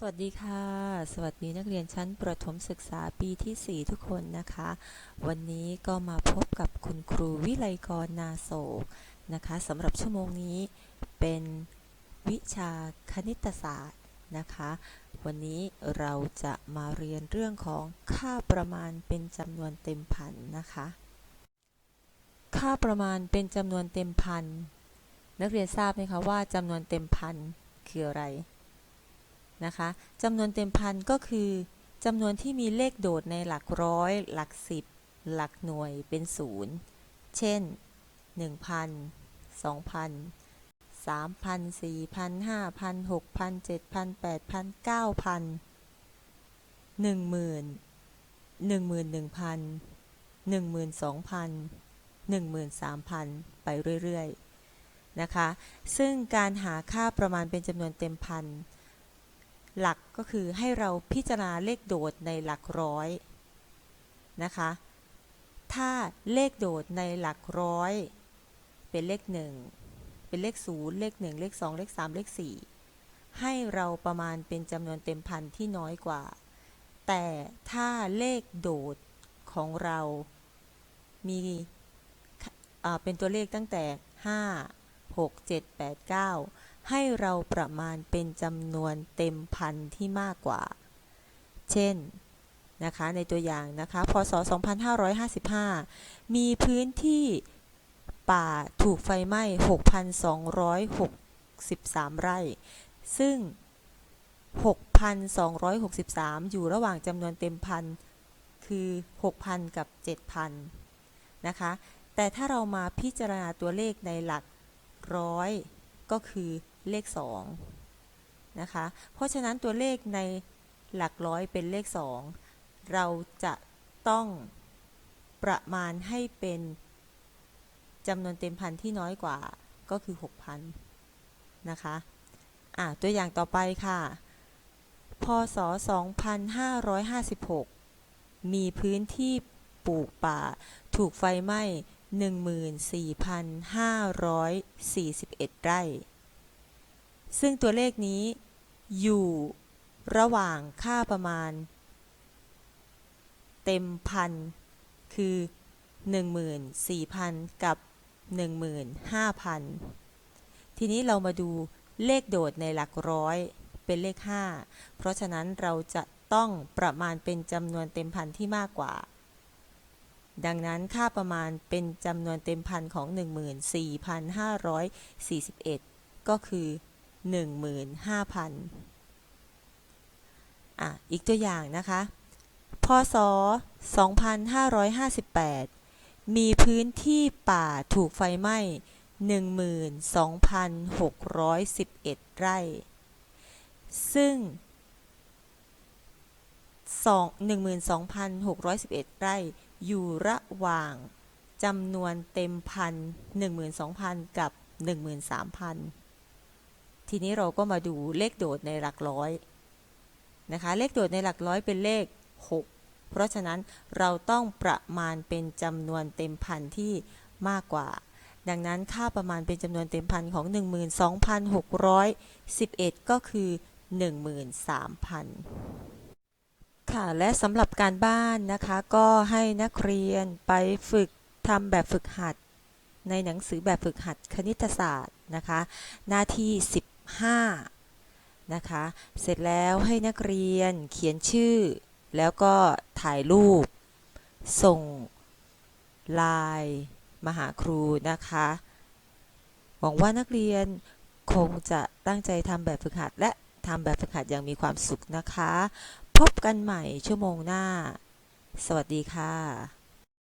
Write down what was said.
สวัสดีค่ะ สวัสดีนักเรียนชั้นประถมศึกษาปีที่ 4 ทุกคนนะคะ วันนี้ก็มาพบกับคุณครูวิไลกรนาโศกนะคะสำหรับชั่วโมงนี้เป็นวิชาคณิตศาสตร์นะคะ วันนี้เราจะมาเรียนเรื่องของค่าประมาณเป็นจำนวนเต็มพันนะคะ ค่าประมาณเป็นจำนวนเต็มพันนักเรียนทราบไหมคะว่าจำนวนเต็มพันคืออะไร นะคะจำนวนเต็มพันก็คือจำนวนที่มีเลขโดดในหลักร้อย หลักสิบ หลักหน่วยเป็นศูนย์เช่น 1,000 2,000 3,000 4,000 5,000 6,000 7,000 8,000 9,000 10,000 11,000 12,000 13,000 ไปเรื่อยๆ นะคะ ซึ่งการหาค่าประมาณเป็นจำนวนเต็มพัน หลักก็คือให้เราพิจารณาเลขโดดในหลักร้อยนะคะ ถ้าเลขโดดในหลักร้อย เป็นเลขหนึ่งเป็นเลขศูนย์เลขหนึ่งเลขสองเลขสามเลขสี่ให้เราประมาณเป็นจำนวนเต็มพันที่น้อยกว่า แต่ถ้าเลขโดดของเรา มีเป็นตัวเลขตั้งแต่ 5 6 7 8 9 ให้เราประมาณเป็นจำนวนเต็มพันที่มากกว่า เช่นนะคะในตัวอย่างนะคะพศ 2555 มีพื้นที่ป่าถูกไฟไหม้ 6,263 ไร่ ซึ่ง 6,263 อยู่ระหว่างจำนวนเต็มพันคือ 6,000 กับ 7,000 นะคะ แต่ถ้าเรามาพิจารณาตัวเลขในหลักร้อยก็คือ เลข2นะคะ เพราะฉะนั้นตัวเลขในหลักร้อยเป็นเลข 2 เราจะต้องประมาณให้เป็นจำนวนเต็มพันที่น้อยกว่าก็คือ 6,000 นะคะ อะ ตัวอย่างต่อไปค่ะ พศ 2556 มีพื้นที่ปลูกป่า ถูกไฟไหม้ 14,541 ไร่ ซึ่งตัวเลขนี้ อยู่ระหว่างค่าประมาณ เต็มพัน คือ 14,000 กับ 15,000 ทีนี้เรามาดูเลขโดดในหลักร้อยเป็นเลข 5 เพราะฉะนั้นเราจะต้องประมาณเป็นจำนวนเต็มพันที่มากกว่า ดังนั้นค่าประมาณเป็นจำนวนเต็มพันของ 14,541 ก็คือ 15,000อะอีกตัวอย่างนะคะ พศ 2558 มีพื้นที่ป่าถูกไฟไหม้ 12,611 ไร่ ซึ่ง12,611 ไร่ อยู่ระหว่างจำนวนเต็มพัน12,000 กับ 13,000 ทีนี้เราก็มาดูเลขโดดในหลักร้อยนะคะ เลขโดดในหลักร้อยเป็นเลข 6 เพราะฉะนั้นเราต้องประมาณเป็นจำนวนเต็มพันที่มากกว่า ดังนั้นค่าประมาณเป็นจำนวนเต็มพันของ 12,611 ก็คือ 13,000 ค่ะ และสำหรับการบ้านนะคะ ก็ให้นักเรียนไปฝึกทำแบบฝึกหัด ในหนังสือแบบฝึกหัดคณิตศาสตร์นะคะ หน้าที่ 15 นะคะ เสร็จแล้วให้นักเรียนเขียนชื่อ แล้วก็ถ่ายรูป ส่งไลน์มาหาครูนะคะ หวังว่านักเรียนคงจะตั้งใจทำแบบฝึกหัดและทำแบบฝึกหัดอย่างมีความสุขนะคะ พบกันใหม่ชั่วโมงหน้า สวัสดีค่ะ